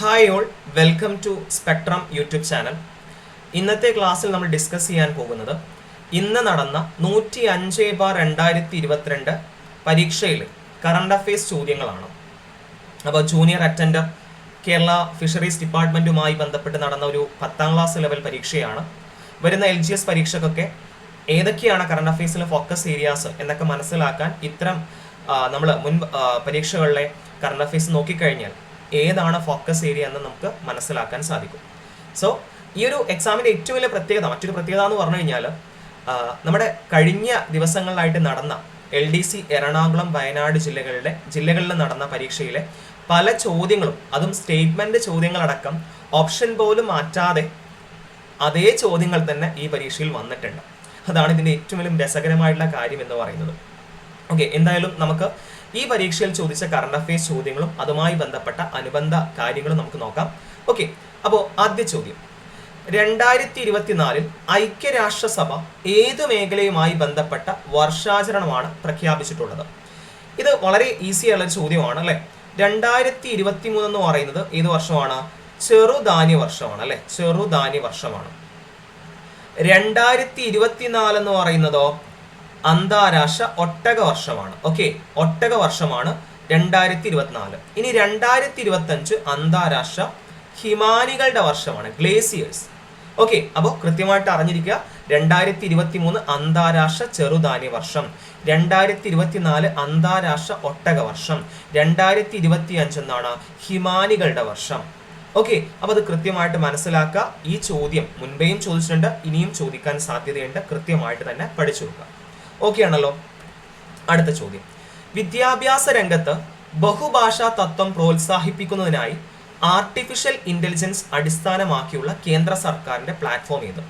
Hi all welcome to Spectrum YouTube channel ഇന്നത്തെ ക്ലാസ്സിൽ നമ്മൾ ഡിസ്കസ് ചെയ്യാൻ പോകുന്നത് ഇന്ന് നടന്ന നൂറ്റി അഞ്ച് ബാർ രണ്ടായിരത്തി ഇരുപത്തിരണ്ട് പരീക്ഷയിൽ കറണ്ട് അഫയേഴ്സ് ചോദ്യങ്ങളാണ്. അപ്പോൾ ജൂനിയർ അറ്റൻഡർ കേരള ഫിഷറീസ് ഡിപ്പാർട്ട്മെന്റുമായി ബന്ധപ്പെട്ട് നടന്ന ഒരു പത്താം ക്ലാസ് ലെവൽ പരീക്ഷയാണ്. വരുന്ന എൽ ജി എസ് പരീക്ഷക്കൊക്കെ ഏതൊക്കെയാണ് കറണ്ട് അഫയേഴ്സിലെ ഫോക്കസ് ഏരിയാസ് എന്നൊക്കെ മനസ്സിലാക്കാൻ ഇത്തരം നമ്മൾ മുൻ പരീക്ഷകളിലെ കറണ്ട് അഫയേഴ്സ് നോക്കിക്കഴിഞ്ഞാൽ ഏതാണ് ഫോക്കസ് ഏരിയ എന്ന് നമുക്ക് മനസ്സിലാക്കാൻ സാധിക്കും. സോ ഈ ഒരു എക്സാമിന്റെ ഏറ്റവും വലിയ പ്രത്യേകത മറ്റൊരു പ്രത്യേകത എന്ന് പറഞ്ഞു കഴിഞ്ഞാൽ നമ്മുടെ കഴിഞ്ഞ ദിവസങ്ങളിലായിട്ട് നടന്ന L D C Ernakulam Wayanad ജില്ലകളിലെ ജില്ലകളിൽ നടന്ന പരീക്ഷയിലെ പല ചോദ്യങ്ങളും അതും സ്റ്റേറ്റ്മെന്റ് ചോദ്യങ്ങളടക്കം ഓപ്ഷൻ പോലും മാറ്റാതെ അതേ ചോദ്യങ്ങൾ തന്നെ ഈ പരീക്ഷയിൽ വന്നിട്ടുണ്ട്. അതാണ് ഇതിന്റെ ഏറ്റവും വലിയ രസകരമായിട്ടുള്ള കാര്യം എന്ന് പറയുന്നത്. ഓക്കെ എന്തായാലും നമുക്ക് ഈ പരീക്ഷയിൽ ചോദിച്ച കറണ്ട് അഫയേഴ്സ് ചോദ്യങ്ങളും അതുമായി ബന്ധപ്പെട്ട അനുബന്ധ കാര്യങ്ങളും നമുക്ക് നോക്കാം. ഓക്കെ അപ്പോൾ ആദ്യ ചോദ്യം. രണ്ടായിരത്തി ഇരുപത്തിനാലിൽ ഐക്യരാഷ്ട്രസഭ ഏത് മേഖലയുമായി ബന്ധപ്പെട്ട വർഷാചരണമാണ് പ്രഖ്യാപിച്ചിട്ടുള്ളത്? ഇത് വളരെ ഈസി ആയുള്ള ചോദ്യമാണ് അല്ലെ? രണ്ടായിരത്തി ഇരുപത്തി മൂന്ന് എന്ന് പറയുന്നത് ഏത് വർഷമാണ്? ചെറുധാന്യ വർഷമാണ് അല്ലെ? ചെറുധാന്യ വർഷമാണ്. രണ്ടായിരത്തി ഇരുപത്തിനാല് എന്ന് പറയുന്നതോ അന്താരാഷ്ട്ര ഒട്ടക വർഷമാണ് ഓക്കെ ഒട്ടക വർഷമാണ് രണ്ടായിരത്തി ഇരുപത്തിനാല് ഇനി രണ്ടായിരത്തി ഇരുപത്തി അഞ്ച് അന്താരാഷ്ട്ര ഹിമാനികളുടെ വർഷമാണ് ഗ്ലേസിയേഴ്സ് ഓക്കെ അപ്പോൾ കൃത്യമായിട്ട് അറിഞ്ഞിരിക്കുക രണ്ടായിരത്തി ഇരുപത്തി മൂന്ന് അന്താരാഷ്ട്ര ചെറുധാന്യ വർഷം രണ്ടായിരത്തി ഇരുപത്തിനാല് അന്താരാഷ്ട്ര ഒട്ടക വർഷം രണ്ടായിരത്തി ഇരുപത്തി അഞ്ച് എന്നാണ് ഹിമാനികളുടെ വർഷം. ഓക്കെ അപ്പൊ അത് കൃത്യമായിട്ട് മനസ്സിലാക്കുക. ഈ ചോദ്യം മുൻപേയും ചോദിച്ചിട്ടുണ്ട് ഇനിയും ചോദിക്കാൻ സാധ്യതയുണ്ട്. കൃത്യമായിട്ട് തന്നെ പഠിച്ചു വെക്കുക ഓക്കെ ആണല്ലോ. അടുത്ത ചോദ്യം. വിദ്യാഭ്യാസ രംഗത്ത് ബഹുഭാഷാ തത്വം പ്രോത്സാഹിപ്പിക്കുന്നതിനായി ആർട്ടിഫിഷ്യൽ ഇന്റലിജൻസ് അടിസ്ഥാനമാക്കിയുള്ള കേന്ദ്ര സർക്കാരിന്റെ പ്ലാറ്റ്ഫോം ഏത്?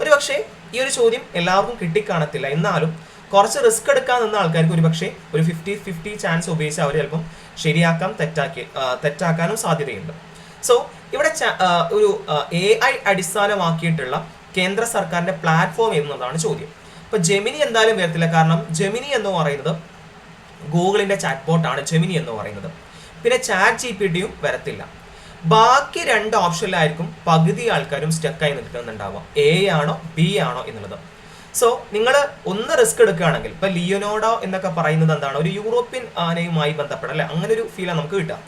ഒരുപക്ഷെ ഈ ഒരു ചോദ്യം എല്ലാവർക്കും കിട്ടിക്കാണത്തില്ല. എന്നാലും കുറച്ച് റിസ്ക് എടുക്കാൻ നിന്ന ആൾക്കാർക്ക് ഒരുപക്ഷെ ഒരു ഫിഫ്റ്റി ഫിഫ്റ്റി ചാൻസ് ഉപയോഗിച്ച് അവർ ചിലപ്പം ശരിയാക്കാം തെറ്റാക്കി തെറ്റാക്കാനും സാധ്യതയുണ്ട്. സോ ഇവിടെ ഒരു എ ഐ അടിസ്ഥാനമാക്കിയിട്ടുള്ള കേന്ദ്ര സർക്കാരിന്റെ പ്ലാറ്റ്ഫോം എന്നതാണ് ചോദ്യം. ഇപ്പൊ ജെമിനി എന്തായാലും വരത്തില്ല. കാരണം ജെമിനി എന്ന് പറയുന്നത് ഗൂഗിളിന്റെ ചാറ്റ് ബോട്ടാണ് ജെമിനി എന്ന് പറയുന്നത്. പിന്നെ ചാറ്റ് ജി പി ടിയും വരത്തില്ല. ബാക്കി രണ്ട് ഓപ്ഷനിലായിരിക്കും പകുതി ആൾക്കാരും സ്റ്റക്കായി നിൽക്കുന്നുണ്ടാവുക. എ ആണോ ബി ആണോ എന്നുള്ളത്. സോ നിങ്ങൾ ഒന്ന് റിസ്ക് എടുക്കുകയാണെങ്കിൽ ഇപ്പൊ ലിയോനോഡോ എന്നൊക്കെ പറയുന്നത് എന്താണ്? ഒരു യൂറോപ്യൻ ആനയുമായി ബന്ധപ്പെട്ട അല്ലെ? അങ്ങനെ ഒരു ഫീലാണ് നമുക്ക് കിട്ടുക.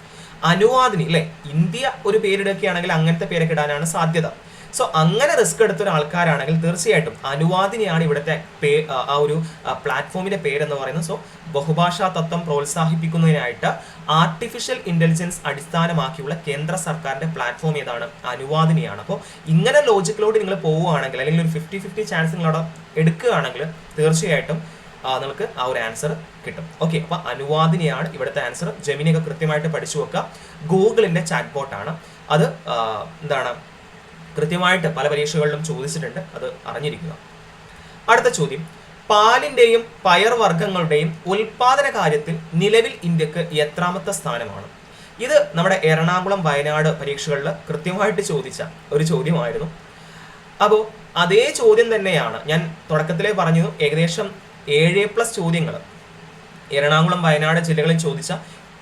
അനുവാദിനി അല്ലെ? ഇന്ത്യ ഒരു പേരെടുക്കുകയാണെങ്കിൽ അങ്ങനത്തെ പേരൊക്കെ ഇടാനാണ് സാധ്യത. സോ അങ്ങനെ റിസ്ക് എടുത്ത ഒരു ആൾക്കാരാണെങ്കിൽ തീർച്ചയായിട്ടും അനുവാദിനിയാണ് ഇവിടുത്തെ പേ ആ- ഒരു പ്ലാറ്റ്ഫോമിന്റെ പേരെന്ന് പറയുന്നത്. സോ ബഹുഭാഷാ തത്വം പ്രോത്സാഹിപ്പിക്കുന്നതിനായിട്ട് ആർട്ടിഫിഷ്യൽ ഇന്റലിജൻസ് അടിസ്ഥാനമാക്കിയുള്ള കേന്ദ്ര സർക്കാരിന്റെ പ്ലാറ്റ്ഫോം ഏതാണ്? അനുവാദിനിയാണ്. അപ്പോൾ ഇങ്ങനെ ലോജിക്കിലോട്ട് നിങ്ങൾ പോവുകയാണെങ്കിൽ അല്ലെങ്കിൽ ഒരു ഫിഫ്റ്റി ഫിഫ്റ്റി ചാൻസ് നിങ്ങളവിടെ എടുക്കുകയാണെങ്കിൽ തീർച്ചയായിട്ടും നിങ്ങൾക്ക് ആ ഒരു ആൻസർ കിട്ടും. ഓക്കെ അപ്പൊ അനുവാദിനിയാണ് ഇവിടുത്തെ ആൻസർ ജെമിനിയൊക്കെ കൃത്യമായിട്ട് പഠിച്ചു വെക്കുക. ഗൂഗിളിന്റെ ചാറ്റ് ബോട്ടാണ് അത് എന്താണ് കൃത്യമായിട്ട് പല പരീക്ഷകളിലും ചോദിച്ചിട്ടുണ്ട്. അത് അറിഞ്ഞിരിക്കുക. അടുത്ത ചോദ്യം. പാലിന്റെയും പയർവർഗങ്ങളുടെയും ഉൽപാദന കാര്യത്തിൽ നിലവിൽ ഇന്ത്യയ്ക്ക് എത്രാമത്തെ സ്ഥാനമാണ്? ഇത് നമ്മുടെ എറണാകുളം വയനാട് പരീക്ഷകളിൽ കൃത്യമായിട്ട് ചോദിച്ച ഒരു ചോദ്യമായിരുന്നു. അപ്പോൾ അതേ ചോദ്യം തന്നെയാണ് ഞാൻ തുടക്കത്തിലേ പറഞ്ഞു ഏകദേശം ഏഴ് പ്ലസ് ചോദ്യങ്ങൾ എറണാകുളം വയനാട് ജില്ലകളിൽ ചോദിച്ച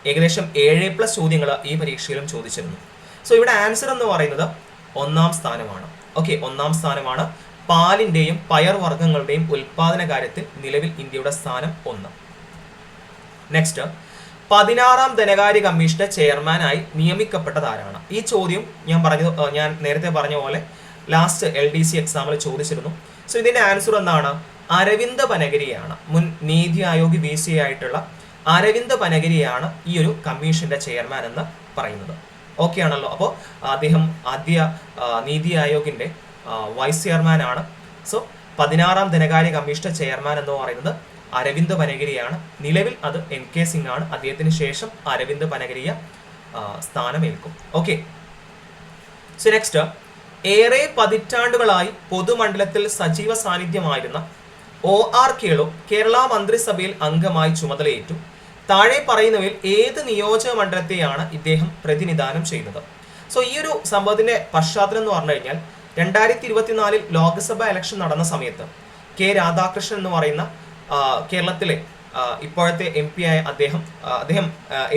ഏകദേശം ഏഴ് പ്ലസ് ചോദ്യങ്ങൾ ഈ പരീക്ഷയിലും ചോദിച്ചിരുന്നു. സോ ഇവിടെ ആൻസർ എന്ന് പറയുന്നത് ഒന്നാം സ്ഥാനമാണ്. ഓക്കെ ഒന്നാം സ്ഥാനമാണ്. പാലിന്റെയും പയർവർഗങ്ങളുടെയും ഉൽപാദന കാര്യത്തിൽ നിലവിൽ ഇന്ത്യയുടെ സ്ഥാനം ഒന്ന്. നെക്സ്റ്റ് പതിനാറാം ധനകാര്യ കമ്മീഷന്റെ ചെയർമാനായി നിയമിക്കപ്പെട്ടത് ആരാണ് ഈ ചോദ്യം ഞാൻ പറഞ്ഞു ഞാൻ നേരത്തെ പറഞ്ഞ പോലെ ലാസ്റ്റ് എൽ ഡി സി എക്സാമിൽ ചോദിച്ചിരുന്നു. സോ ഇതിന്റെ ആൻസർ എന്താണ്? അരവിന്ദ് പനഗരിയാണ്. മുൻ നീതി ആയോഗ് വി സി ആയിട്ടുള്ള അരവിന്ദ് പനഗരിയാണ് ഈ ഒരു കമ്മീഷന്റെ ചെയർമാൻ എന്ന് പറയുന്നത്. ഓക്കെ ആണല്ലോ അപ്പോൾ അദ്ദേഹം ആദ്യ നീതി ആയോഗിന്റെ വൈസ് ചെയർമാൻ ആണ്. സോ പതിനാറാം ധനകാര്യ കമ്മീഷന്റെ ചെയർമാൻ എന്ന് പറയുന്നത് അരവിന്ദ് പനഗരിയാണ്. നിലവിൽ അത് എൻ കെ സിംഗ് ആണ്. അദ്ദേഹത്തിന് ശേഷം അരവിന്ദ് പനഗരിയ സ്ഥാനമേൽക്കും. ഓക്കെ സോ നെക്സ്റ്റ് ഏറെ പതിറ്റാണ്ടുകളായി പൊതുമണ്ഡലത്തിൽ സജീവ സാന്നിധ്യമായിരുന്ന ഒ ആർ കേളു കേരള മന്ത്രിസഭയിൽ അംഗമായി ചുമതലയേറ്റു. താഴെ പറയുന്നവയിൽ ഏത് നിയോജക മണ്ഡലത്തെയാണ് ഇദ്ദേഹം പ്രതിനിധാനം ചെയ്യുന്നത്? സോ ഈ ഒരു സംഭവത്തിന്റെ പശ്ചാത്തലം എന്ന് പറഞ്ഞു കഴിഞ്ഞാൽ രണ്ടായിരത്തി ഇരുപത്തിനാലിൽ ലോക്സഭ ഇലക്ഷൻ നടന്ന സമയത്ത് കെ രാധാകൃഷ്ണൻ എന്ന് പറയുന്ന കേരളത്തിലെ ഇപ്പോഴത്തെ എം പി ആയ അദ്ദേഹം അദ്ദേഹം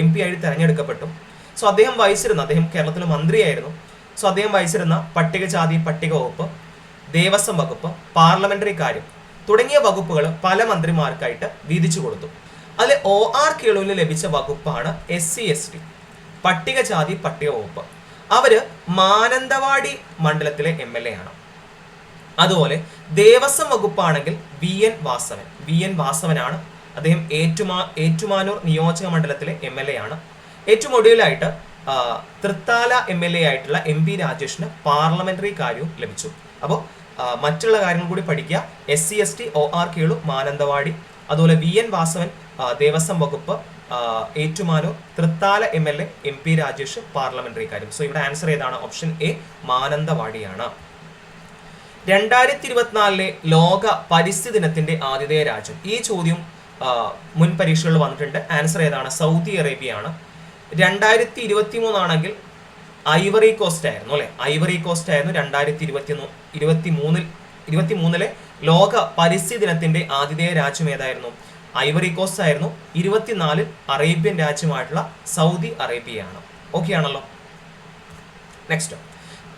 എം പി ആയിട്ട് തിരഞ്ഞെടുക്കപ്പെട്ടു. സോ അദ്ദേഹം വഹിച്ചിരുന്ന അദ്ദേഹം കേരളത്തിലെ മന്ത്രിയായിരുന്നു. സോ അദ്ദേഹം വഹിച്ചിരുന്ന പട്ടികജാതി പട്ടിക വകുപ്പ് ദേവസ്വം വകുപ്പ് പാർലമെന്ററി കാര്യം തുടങ്ങിയ വകുപ്പുകൾ പല മന്ത്രിമാർക്കായിട്ട് വീതിച്ചു കൊടുത്തു. അതിൽ ഒ ആർ കേളുവിൽ ലഭിച്ച വകുപ്പാണ് എസ് സി എസ് ടി പട്ടികജാതി പട്ടിക വകുപ്പ് അവർ മാനന്തവാടി മണ്ഡലത്തിലെ എം എൽ എ ആണ്. അതുപോലെ Devaswom വകുപ്പാണെങ്കിൽ V N Vasavan. V N വാസവനാണ്. അദ്ദേഹം ഏറ്റുമാ ഏറ്റുമാനൂർ നിയോജക മണ്ഡലത്തിലെ എം എൽ എ ആണ്. ഏറ്റവും ഒടുവിലായിട്ട് തൃത്താല എം എൽ എ ആയിട്ടുള്ള എം പി രാജേഷിന് പാർലമെന്ററി കാര്യവും ലഭിച്ചു. അപ്പോൾ മറ്റുള്ള കാര്യങ്ങൾ കൂടി പഠിക്കുക. S C S T O R Kelu Mananthavady. അതുപോലെ വി എൻ വാസവൻ ദേവസ്വം വകുപ്പ് Ettumanoor Thrithala M L A M P Rajesh parliamentary കാര്യം. സോ ഇവിടെ ആൻസർ ഏതാണ്? ഓപ്ഷൻ എ മാനന്തവാടിയാണ്. രണ്ടായിരത്തി ഇരുപത്തിനാലിലെ ലോക പരിസ്ഥിതി ദിനത്തിന്റെ ആതിഥേയ രാജ്യം. ഈ ചോദ്യം മുൻ പരീക്ഷകളിൽ വന്നിട്ടുണ്ട്. ആൻസർ ഏതാണ്? സൗദി അറേബ്യ ആണ് രണ്ടായിരത്തി ഇരുപത്തി മൂന്നാണെങ്കിൽ ഐവറി കോസ്റ്റ് ആയിരുന്നു അല്ലെ? ഐവറി കോസ്റ്റ് ആയിരുന്നു രണ്ടായിരത്തി ഇരുപത്തി ഇരുപത്തി മൂന്നിൽ ഇരുപത്തി മൂന്നിലെ ലോക പരിസ്ഥിതി ദിനത്തിന്റെ ആതിഥേയ രാജ്യം ഏതായിരുന്നു? ഐവറി കോസ്റ്റ് ആയിരുന്നു ഇരുപത്തിനാലിൽ അറേബ്യൻ രാജ്യമായിട്ടുള്ള സൗദി അറേബ്യയാണ്. ഓക്കെ ആണല്ലോ? നെക്സ്റ്റ്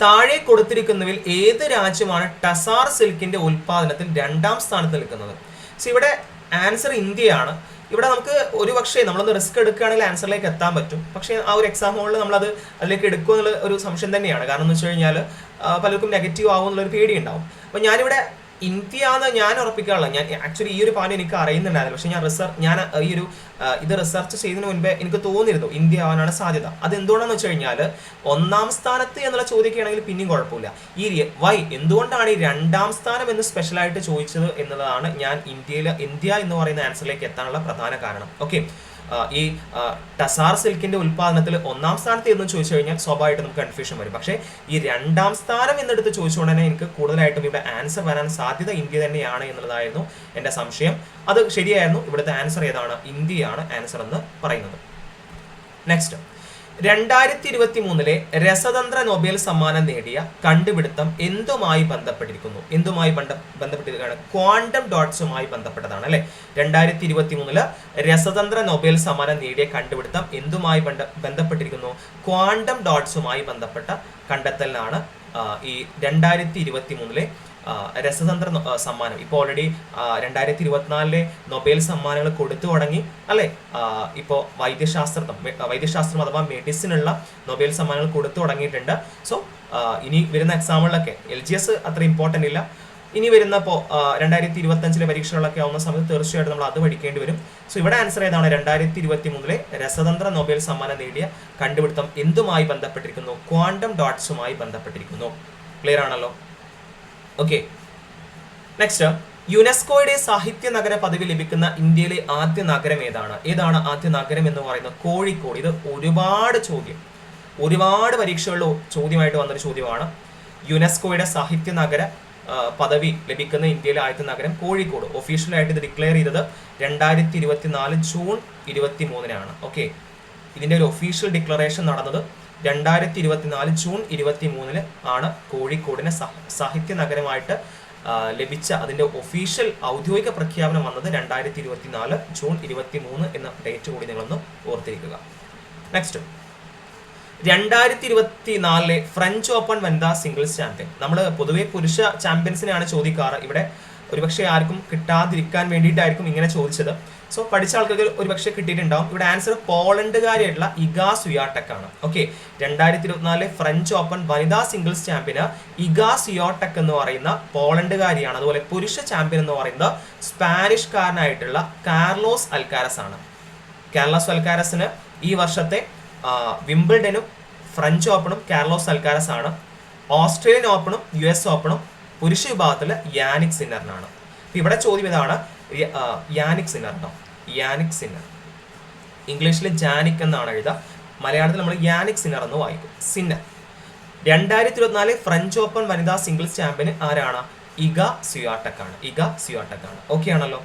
താഴെ കൊടുത്തിരിക്കുന്നതിൽ ഏത് രാജ്യമാണ് ടസാർ സിൽക്കിന്റെ ഉൽപാദനത്തിൽ രണ്ടാം സ്ഥാനത്ത് നിൽക്കുന്നത്? സോ ഇവിടെ ആൻസർ ഇന്ത്യയാണ്. ഇവിടെ നമുക്ക് ഒരു പക്ഷേ നമ്മളൊന്ന് റിസ്ക് എടുക്കുകയാണെങ്കിൽ ആൻസറിലേക്ക് എത്താൻ പറ്റും. പക്ഷേ ആ ഒരു എക്സാം ഹോളിൽ നമ്മളത് അതിലേക്ക് എടുക്കുമെന്നുള്ള ഒരു സംശയം തന്നെയാണ്. കാരണം എന്ന് വെച്ച് കഴിഞ്ഞാൽ പലർക്കും നെഗറ്റീവ് ആവും എന്നുള്ളൊരു പേടി ഉണ്ടാവും അപ്പോൾ ഞാനിവിടെ ഇന്ത്യയാന്ന് ഞാൻ ഉറപ്പിക്കാനുള്ള ഞാൻ ആക്ച്വലി ഈ ഒരു പാട്ട് എനിക്ക് അറിയുന്നുണ്ടായിരുന്നു പക്ഷെ ഞാൻ റിസർച്ച് ഞാൻ ഈ ഒരു ഇത് റിസർച്ച് ചെയ്തതിന് മുൻപേ എനിക്ക് തോന്നിയിരുന്നു ഇന്ത്യ ആവാനാണ് സാധ്യത. അത് എന്തുകൊണ്ടാണെന്ന് വെച്ച് കഴിഞ്ഞാൽ ഒന്നാം സ്ഥാനത്ത് എന്നുള്ള ചോദിക്കുകയാണെങ്കിൽ പിന്നെയും കുഴപ്പമില്ല. ഈ വൈ എന്തുകൊണ്ടാണ് ഈ രണ്ടാം സ്ഥാനം എന്ന് സ്പെഷ്യലായിട്ട് ചോദിച്ചത് എന്നുള്ളതാണ് ഞാൻ ഇന്ത്യയിൽ ഇന്ത്യ എന്ന് പറയുന്ന ആൻസറിലേക്ക് എത്താനുള്ള പ്രധാന കാരണം. ഓക്കെ ഈ ടസാർ സിൽക്കിന്റെ ഉൽപാദനത്തിൽ ഒന്നാം സ്ഥാനത്ത് എന്ന് ചോദിച്ചു കഴിഞ്ഞാൽ സ്വാഭാവികമായിട്ട് നമുക്ക് കൺഫ്യൂഷൻ വരും. പക്ഷേ ഈ രണ്ടാം സ്ഥാനം എന്നെടുത്ത് ചോദിച്ചുകൊണ്ട് തന്നെ എനിക്ക് കൂടുതലായിട്ടും ഇവിടെ ആൻസർ വരാൻ സാധ്യത ഇന്ത്യ തന്നെയാണ് എന്നുള്ളതായിരുന്നു എന്റെ സംശയം. അത് ശരിയായിരുന്നു. ഇവിടുത്തെ ആൻസർ ഏതാണ്? ഇന്ത്യയാണ് ആൻസർ എന്ന് പറയുന്നത്. നെക്സ്റ്റ് രണ്ടായിരത്തി ഇരുപത്തി മൂന്നിലെ രസതന്ത്ര നൊബേൽ സമ്മാനം നേടിയ കണ്ടുപിടുത്തം എന്തുമായി ബന്ധപ്പെട്ടിരിക്കുന്നു? എന്തുമായി ബന്ധ ബന്ധപ്പെട്ടിരിക്കുകയാണ്? ക്വാണ്ടം ഡോട്ട്സുമായി ബന്ധപ്പെട്ടതാണ് അല്ലെ? രണ്ടായിരത്തി ഇരുപത്തി മൂന്നിൽ രസതന്ത്ര നൊബേൽ സമ്മാനം നേടിയ കണ്ടുപിടുത്തം എന്തുമായി ബന്ധ ബന്ധപ്പെട്ടിരിക്കുന്നു? ക്വാണ്ടം ഡോട്ട്സുമായി ബന്ധപ്പെട്ട കണ്ടെത്തലിനാണ് ഈ രണ്ടായിരത്തി ഇരുപത്തി മൂന്നിലെ രസതന്ത്ര സമ്മാനം. ഇപ്പോൾ ഓൾറെഡി രണ്ടായിരത്തി ഇരുപത്തിനാലിലെ നൊബേൽ സമ്മാനങ്ങൾ കൊടുത്തു തുടങ്ങി അല്ലെ? ഇപ്പോൾ വൈദ്യശാസ്ത്രം വൈദ്യശാസ്ത്രം അഥവാ മെഡിസിനുള്ള നൊബേൽ സമ്മാനങ്ങൾ കൊടുത്തു തുടങ്ങിയിട്ടുണ്ട്. സോ ഇനി വരുന്ന എക്സാമുകളിലൊക്കെ എൽ ജി എസ് അത്ര ഇമ്പോർട്ടന്റ് ഇല്ല. ഇനി വരുന്ന ഇപ്പോൾ രണ്ടായിരത്തി ഇരുപത്തി അഞ്ചിലെ പരീക്ഷകളൊക്കെ ആവുന്ന സമയത്ത് തീർച്ചയായിട്ടും നമ്മൾ അത് പഠിക്കേണ്ടി വരും. സോ ഇവിടെ ആൻസർ ഏതാണ്? രണ്ടായിരത്തി ഇരുപത്തി മൂന്നിലെ രസതന്ത്ര നൊബേൽ സമ്മാനം നേടിയ കണ്ടുപിടുത്തം എന്തുമായി ബന്ധപ്പെട്ടിരിക്കുന്നു? ക്വാണ്ടം ഡോട്ട്സുമായി ബന്ധപ്പെട്ടിരിക്കുന്നു. ക്ലിയർ ആണല്ലോ? ഓക്കെ നെക്സ്റ്റ് യുനെസ്കോയുടെ സാഹിത്യ നഗര പദവി ലഭിക്കുന്ന ഇന്ത്യയിലെ ആദ്യ നഗരം ഏതാണ്? ഏതാണ് ആദ്യ നഗരം എന്ന് പറയുന്നത് കോഴിക്കോട്? ഇത് ഒരുപാട് ചോദ്യം. ഒരുപാട് പരീക്ഷകളിൽ ചോദ്യമായിട്ട് വന്നൊരു ചോദ്യമാണ്. യുനെസ്കോയുടെ സാഹിത്യ നഗര പദവി ലഭിക്കുന്ന ഇന്ത്യയിലെ ആദ്യത്തെ നഗരം കോഴിക്കോട്. ഒഫീഷ്യലായിട്ട് ഇത് ഡിക്ലെയർ ചെയ്തത് രണ്ടായിരത്തി ഇരുപത്തി നാല് ജൂൺ ഇരുപത്തി മൂന്നിനാണ് ഓക്കെ ഇതിന്റെ ഒരു ഒഫീഷ്യൽ ഡിക്ലറേഷൻ നടന്നത് രണ്ടായിരത്തി ഇരുപത്തിനാല് ജൂൺ ഇരുപത്തി മൂന്നിന് ആണ് കോഴിക്കോടിനെ സഹ- സാഹിത്യ നഗരമായിട്ട് ലഭിച്ച അതിന്റെ ഒഫീഷ്യൽ ഔദ്യോഗിക പ്രഖ്യാപനം വന്നത് രണ്ടായിരത്തി ഇരുപത്തിനാല് ജൂൺ ഇരുപത്തി മൂന്ന് എന്ന ഡേറ്റ് കൂടി നിങ്ങളൊന്ന് ഓർത്തിരിക്കുക. നെക്സ്റ്റ് രണ്ടായിരത്തി ഇരുപത്തി നാലിലെ ഫ്രഞ്ച് ഓപ്പൺ വനിതാ സിംഗിൾസ് ചാമ്പ്യൻ നമ്മൾ പൊതുവെ പുരുഷ ചാമ്പ്യൻസിനെയാണ് ചോദിക്കാറ്. ഇവിടെ ഒരുപക്ഷെ ആർക്കും കിട്ടാതിരിക്കാൻ വേണ്ടിയിട്ടായിരിക്കും ഇങ്ങനെ ചോദിച്ചത്. സോ പഠിച്ച ആൾക്കാർക്ക് ഒരു പക്ഷേ കിട്ടിയിട്ടുണ്ടാവും. ഇവിടെ ആൻസർ പോളണ്ടുകാരിയായിട്ടുള്ള ഇഗാസ് സുയാടെക് ആണ്. ഓക്കെ രണ്ടായിരത്തി ഇരുപത്തിനാലിലെ ഫ്രഞ്ച് ഓപ്പൺ വനിതാ സിംഗിൾസ് ചാമ്പ്യന് ഇഗാസ് സുയോടെക് എന്ന് പറയുന്ന പോളണ്ടുകാരിയാണ്. അതുപോലെ പുരുഷ ചാമ്പ്യൻ എന്ന് പറയുന്നത് സ്പാനിഷ്കാരനായിട്ടുള്ള കാർലോസ് അൽക്കാരസ് ആണ്. കാർലോസ് അൽക്കാരസിന് ഈ വർഷത്തെ വിംബിൾഡനും ഫ്രഞ്ച് ഓപ്പണും കാർലോസ് അൽക്കാരസ് ആണ്. ഓസ്ട്രേലിയൻ ഓപ്പണും യു എസ് ഓപ്പണും പുരുഷ വിഭാഗത്തിൽ യാനിക് സിന്നറിനാണ് ഇവിടെ ചോദ്യം ഇതാണ് യാനിക് സിന്നറിനോ യാനിക് സിന്നർ ഇംഗ്ലീഷിൽ ജാനിക് എന്നാണ് എഴുതുക. മലയാളത്തിൽ നമ്മൾ യാനിക് സിന്നർ എന്ന് വായിക്കും. സിന്നർ രണ്ടായിരത്തി ഇരുപത്തിനാല് ഫ്രഞ്ച് ഓപ്പൺ വനിതാ സിംഗിൾസ് ചാമ്പ്യൻ ആരാണ്? ഇഗ സിയാട്ടക്കാണ്. ഇഗ സിയാട്ടക്കാണ്. ഓക്കെ ആണല്ലോ.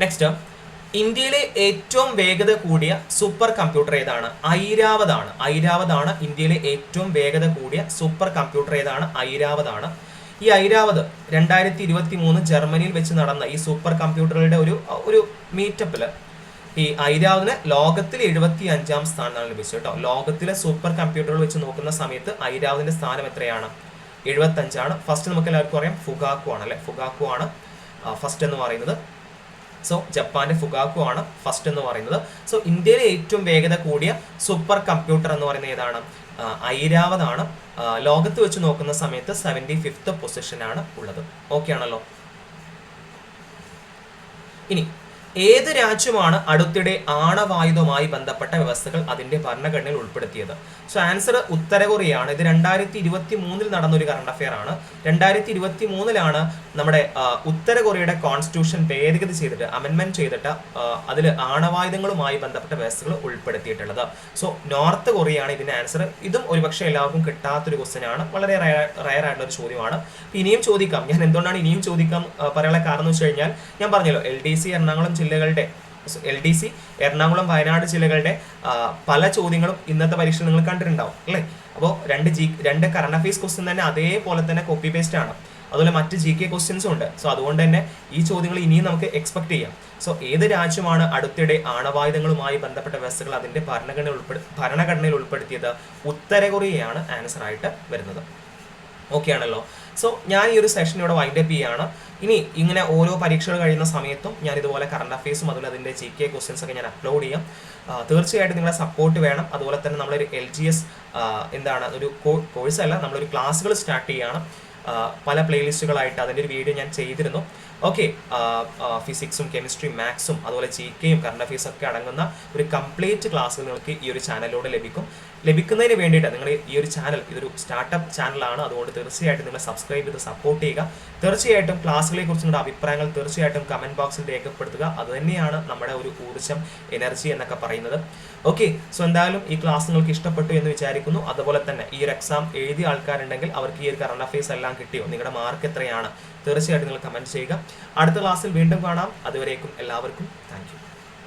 നെക്സ്റ്റ് ഇന്ത്യയിലെ ഏറ്റവും വേഗത കൂടിയ സൂപ്പർ കമ്പ്യൂട്ടർ ഏതാണ്? ഐരാവതാണ്. ഐരാവതാണ് ഇന്ത്യയിലെ ഏറ്റവും വേഗത കൂടിയ സൂപ്പർ കമ്പ്യൂട്ടർ ഏതാണ്? ഐരാവതാണ്. ഈ ഐരാവത് രണ്ടായിരത്തി ഇരുപത്തി മൂന്ന് ജർമ്മനിയിൽ വെച്ച് നടന്ന ഈ സൂപ്പർ കമ്പ്യൂട്ടറുകളുടെ ഒരു ഒരു മീറ്റപ്പിൽ ഈ ഐരാവതിന് ലോകത്തിൽ എഴുപത്തി അഞ്ചാം സ്ഥാനമാണ് ലഭിച്ചത് കേട്ടോ. ലോകത്തിലെ സൂപ്പർ കമ്പ്യൂട്ടറുകൾ വെച്ച് നോക്കുന്ന സമയത്ത് ഐരാവതിന്റെ സ്ഥാനം എത്രയാണ്? എഴുപത്തഞ്ചാണ് ഫസ്റ്റ് നമുക്ക് എല്ലാവർക്കും അറിയാം ഫുഗാക്കു ആണ് അല്ലെ? ഫുഗാക്കു ആണ് ഫസ്റ്റ് എന്ന് പറയുന്നത് സോ ജപ്പാന്റെ ഫുഗാക്കു ആണ് ഫസ്റ്റ് എന്ന് പറയുന്നത്. സോ ഇന്ത്യയിലെ ഏറ്റവും വേഗത കൂടിയ സൂപ്പർ കമ്പ്യൂട്ടർ എന്ന് പറയുന്നത് ഏതാണ്? ഐരാവതാണ്. ലോകത്ത് വെച്ച് നോക്കുന്ന സമയത്ത് സെവന്റി ഫിഫ്ത്ത് പൊസിഷനാണ് ഉള്ളത്. ഓക്കെ ആണല്ലോ? ഇനി ഏത് രാജ്യമാണ് അടുത്തിടെ ആണവായുധവുമായി ബന്ധപ്പെട്ട വ്യവസ്ഥകൾ അതിന്റെ ഭരണഘടനയിൽ ഉൾപ്പെടുത്തിയത്? സോ ആൻസർ ഉത്തര കൊറിയയാണ് ഇത് രണ്ടായിരത്തി ഇരുപത്തി മൂന്നിൽ നടന്ന ഒരു കറണ്ട് അഫയർ ആണ്. രണ്ടായിരത്തി ഇരുപത്തി മൂന്നിലാണ് നമ്മുടെ ഉത്തര കൊറിയയുടെ കോൺസ്റ്റിറ്റ്യൂഷൻ ഭേദഗതി ചെയ്തിട്ട് അമെൻമെന്റ് ചെയ്തിട്ട് അതിൽ ആണവായുധങ്ങളുമായി ബന്ധപ്പെട്ട വ്യവസ്ഥകൾ ഉൾപ്പെടുത്തിയിട്ടുള്ളത്. സോ നോർത്ത് കൊറിയയാണ് ഇതിന്റെ ആൻസർ ഇതും ഒരുപക്ഷെ എല്ലാവർക്കും കിട്ടാത്തൊരു ക്വസ്റ്റ്യൻ ആണ്. വളരെ റയർ ആയിട്ടുള്ള ഒരു ചോദ്യമാണ്. ഇനിയും ചോദിക്കാം. ഞാൻ എന്തുകൊണ്ടാണ് ഇനിയും ചോദിക്കാം പറയാനുള്ള കാരണം എന്ന് വെച്ച് കഴിഞ്ഞാൽ ഞാൻ പറഞ്ഞല്ലോ എൽ ഡി സി എറണാകുളം ജില്ലകളുടെ L D C Ernakulam Wayanad ജില്ലകളുടെ പല ചോദ്യങ്ങളും ഇന്നത്തെ പരീക്ഷ നിങ്ങൾ കണ്ടിട്ടുണ്ടാവും അല്ലേ? അപ്പോൾ രണ്ട് ജി രണ്ട് കറണ്ട് അഫയേഴ്സ് ക്വസ്റ്റ്യൻ തന്നെ അതേപോലെ തന്നെ കോപ്പി പേസ്റ്റ് ആണ്. അതുപോലെ മറ്റ് ജി കെ ക്വസ്റ്റ്യൻസും ഉണ്ട്. സോ അതുകൊണ്ട് തന്നെ ഈ ചോദ്യങ്ങൾ ഇനിയും നമുക്ക് എക്സ്പെക്ട് ചെയ്യാം. സോ ഏത് രാജ്യമാണ് അടുത്തിടെ ആണവായുധങ്ങളുമായി ബന്ധപ്പെട്ട വ്യവസ്ഥകൾ അതിന്റെ ഭരണഘടന ഉൾപ്പെടു ഭരണഘടനയിൽ ഉൾപ്പെടുത്തിയത്? ഉത്തര കൊറിയയാണ് ആൻസർ ആയിട്ട് വരുന്നത്. ഓക്കെ ആണല്ലോ. സോ ഞാൻ ഈ ഒരു സെഷൻ ഇവിടെ വൈൻഡപ്പ് ചെയ്യുകയാണ്. ഇനി ഇങ്ങനെ ഓരോ പരീക്ഷകൾ കഴിയുന്ന സമയത്തും ഞാൻ ഇതുപോലെ കറണ്ട് അഫയേഴ്സും അതുപോലെ അതിന്റെ ജി കെ ക്വസ്റ്റ്യൻസ് ഒക്കെ ഞാൻ അപ്ലോഡ് ചെയ്യാം. തീർച്ചയായിട്ടും നിങ്ങളുടെ സപ്പോർട്ട് വേണം. അതുപോലെ തന്നെ നമ്മളൊരു എൽ ജി എസ് എന്താണ് ഒരു കോഴ്സ് അല്ല നമ്മളൊരു ക്ലാസ്സുകൾ സ്റ്റാർട്ട് ചെയ്യുകയാണ്. പല പ്ലേലിസ്റ്റുകളായിട്ട് അതിന്റെ ഒരു വീഡിയോ ഞാൻ ചെയ്തിരുന്നു. ഓക്കെ ഫിസിക്സും കെമിസ്ട്രിയും മാത്സും അതുപോലെ ജി കെയും കറണ്ട് അഫയേഴ്സ് ഒക്കെ അടങ്ങുന്ന ഒരു കംപ്ലീറ്റ് ക്ലാസ് നിങ്ങൾക്ക് ഈ ഒരു ചാനലിലൂടെ ലഭിക്കും. ലഭിക്കുന്നതിന് വേണ്ടിയിട്ട് നിങ്ങൾ ഈ ഒരു ചാനൽ ഇതൊരു സ്റ്റാർട്ടപ്പ് ചാനലാണ് അതുകൊണ്ട് തീർച്ചയായിട്ടും നിങ്ങൾ സബ്സ്ക്രൈബ് ചെയ്ത് സപ്പോർട്ട് ചെയ്യുക. തീർച്ചയായിട്ടും ക്ലാസ്സുകളെ കുറിച്ച് നിങ്ങളുടെ അഭിപ്രായങ്ങൾ തീർച്ചയായിട്ടും കമന്റ് ബോക്സിൽ രേഖപ്പെടുത്തുക. അതുതന്നെയാണ് നമ്മുടെ ഒരു ഊർജം എനർജി എന്നൊക്കെ പറയുന്നത്. ഓക്കെ സോ എന്തായാലും ഈ ക്ലാസ് നിങ്ങൾക്ക് ഇഷ്ടപ്പെട്ടു എന്ന് വിചാരിക്കുന്നു. അതുപോലെ തന്നെ ഈ ഒരു എക്സാം എഴുതിയ ആൾക്കാരുണ്ടെങ്കിൽ അവർക്ക് ഈ ഒരു കറണ്ട് അഫയേഴ്സ് എല്ലാം കിട്ടിയോ? നിങ്ങളുടെ മാർക്ക് എത്രയാണ്? തീർച്ചയായിട്ടും നിങ്ങൾ കമന്റ് ചെയ്യുക. അടുത്ത ക്ലാസ്സിൽ വീണ്ടും കാണാം. അതുവരേക്കും എല്ലാവർക്കും താങ്ക്